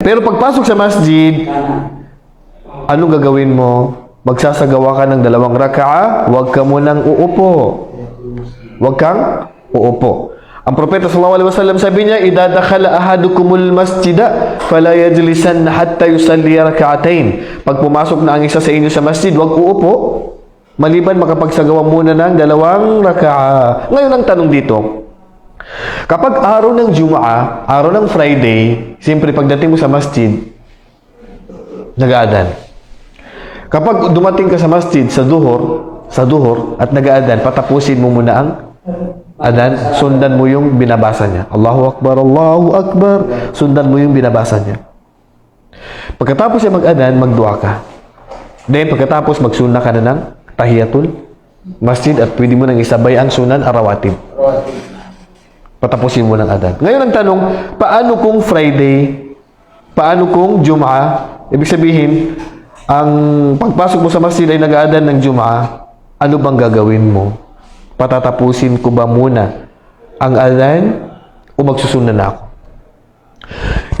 Pero pagpasok sa masjid, ano gagawin mo? Magsasagawa ka ng dalawang raka'a, huwag ka munang uupo. Huwag kang uupo. Ang propeta sallallahu alaihi wasallam sabi niya, "Idza dakhala ahadukumul masjida, fala yajlisan hatta yusalli rak'atain." Pag pumasok na ang isa sa inyo sa masjid, huwag uupo maliban makapagsagawa muna ng dalawang raka'a. Ngayon ang tanong dito, kapag araw ng Jumaa, araw ng Friday, siyempre pagdating mo sa masjid, nag-aadan. Kapag dumating ka sa masjid sa duhur, sa duhur at nag-aadan, mo muna ang adan, sundan mo yung binabasa niya. Allahu Akbar, Allahu Akbar, sundan mo yung binabasa niya. Pagkatapos niya mag-adan, magdua ka. Then, pagkatapos, magsuna ka na ng tahiyatul masjid at pwede mo nang isabay ang sunan arawatib. Patapusin mo ng adan. Ngayon ang tanong, paano kung Friday? Paano kung Jumaa? Ibig sabihin, ang pagpasok mo sa masjid ay nag-aadan ng Jumaa, ano bang gagawin mo? Patatapusin ko ba muna ang adan o magsusunod na ako?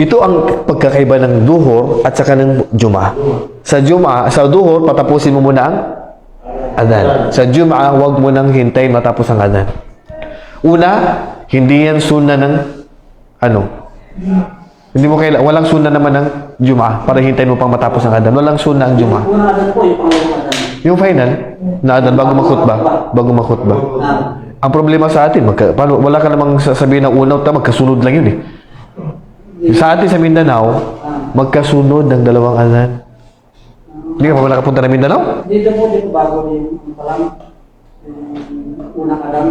Ito ang pagkakaiba ng duhur at saka ng Jumaa. Sa Jumaa, sa duhur, patapusin mo muna ang adan. Sa Jumaa, huwag mo nang hintayin matapos ang adan. Una, hindi yan sunna ng ano? Hindi mo kailangan, walang sunna naman ng Jumaa para hintayin mo pang matapos ang adan. Walang sunna ang po yung final, na adan bago makhutba, bago makhutba. Ah, Ang problema sa atin, magka, paano, wala ka namang sasabihin ng una ta magkasunod lang yun eh. Sa atin sa Mindanao, magkasunod ng dalawang adan. Hindi ka pa ba nakapunta ng Mindanao? dito po, dito bago yung palang unang adan.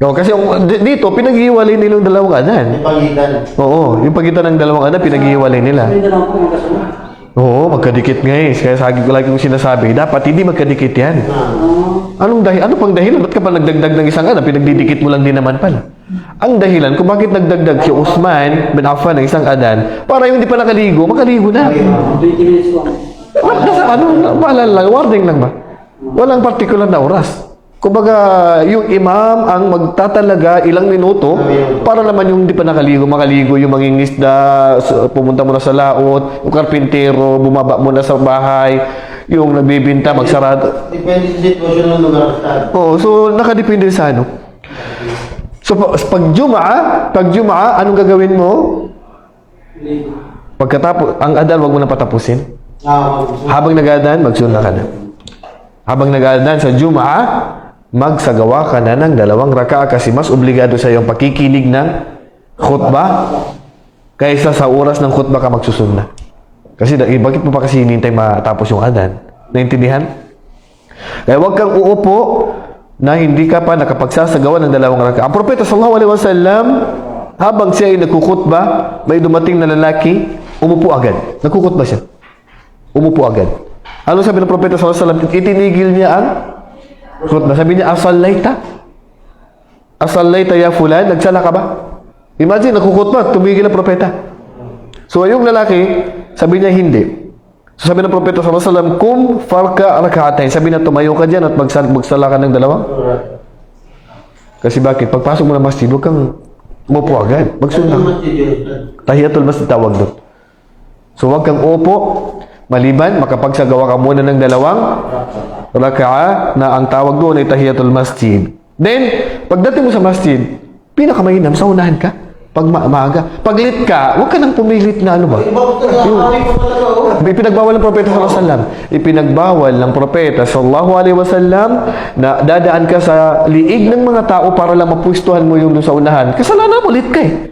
Oo, kasi yung- di- dito, pinag-iwalay nila yung dalawang adan. Pagitan. Oo, yung pagitan ng dalawang adan, pinag-iwalay nila. Hindi na po. Oo, magkadikit nga eh. Kaya sa akin ko lagi kong sinasabi, dapat hindi magkadikit yan. Ah, Anong dahil, ano pang dahilan? Ba't ka pa nagdagdag ng isang adan? Pinagdidikit mo lang din naman pala. Ang dahilan kung bakit nagdagdag si Usman bin Affan ng isang adan, para yung hindi pa nakaligo, makaligo na. 20 minutes lang. Wala sa ano, maalala lang, warning lang ba? Walang particular na oras. Kumbaga, yung imam ang magtatalaga ilang minuto para naman yung hindi pa nakaligo, makaligo, yung mangingisda, pumunta muna sa laot, yung karpintero, bumaba muna sa bahay, yung nagbibinta, magsarado. Depende sa sitwasyon ng lugar Oo, so nakadepende sa ano. So pa- pag Jumaa, pag Jumaa, anong gagawin mo? Pagkatapos, ang adan, wag mo na patapusin. Ah, Habang nag-aadan, magsuna ka na. Habang nag-aadan sa Jumaa, magsagawa ka na ng dalawang raka'a kasi mas obligado sa iyong pakikinig ng khutbah kaysa sa oras ng khutbah ka magsusunna. Kasi bakit mo pa kasi hinintay matapos yung adan? Naintindihan? Kaya huwag kang uupo na hindi ka pa nakapagsasagawa ng dalawang raka'a. Ang propeta sallallahu alaihi wasallam habang siya ay nagkukhutba, may dumating na lalaki, umupo agad. Nagkukhutba siya. Umupo agad. Ano sabi ng propeta sallallahu alaihi wasallam? Itinigil niya ang khutbah. Sabi niya, asallaita? Asallaita ya fulan? Nagsala ka ba? Imagine, nagkukhutba, tumigil ang propeta. So, yung lalaki, sabi niya hindi. So, sabi ng propeta alaihi wasallam, kum farka rak'atain. Sabi na tumayo ka diyan at magsal magsala ka ng dalawa. Kasi bakit? Pagpasok mo ng masjid, huwag kang umupo agad. Magsunod. Tahiyatul masjid tawag doon. So huwag kang upo, maliban, makapagsagawa ka muna ng dalawang raka'a na ang tawag doon ay tahiyatul masjid. Then, pagdating mo sa masjid, pinakamainam, sa unahan ka. Pag ma- maaga. Pag late ka, huwag ka nang pumilit na ano ba. Yung- Ipinagbawal ng propeta sallallahu alaihi wasallam. Ipinagbawal ng propeta sallallahu alaihi wasallam na dadaan ka sa liig ng mga tao para lang mapustuhan mo yung doon sa unahan. Kasalanan mo, late ka eh.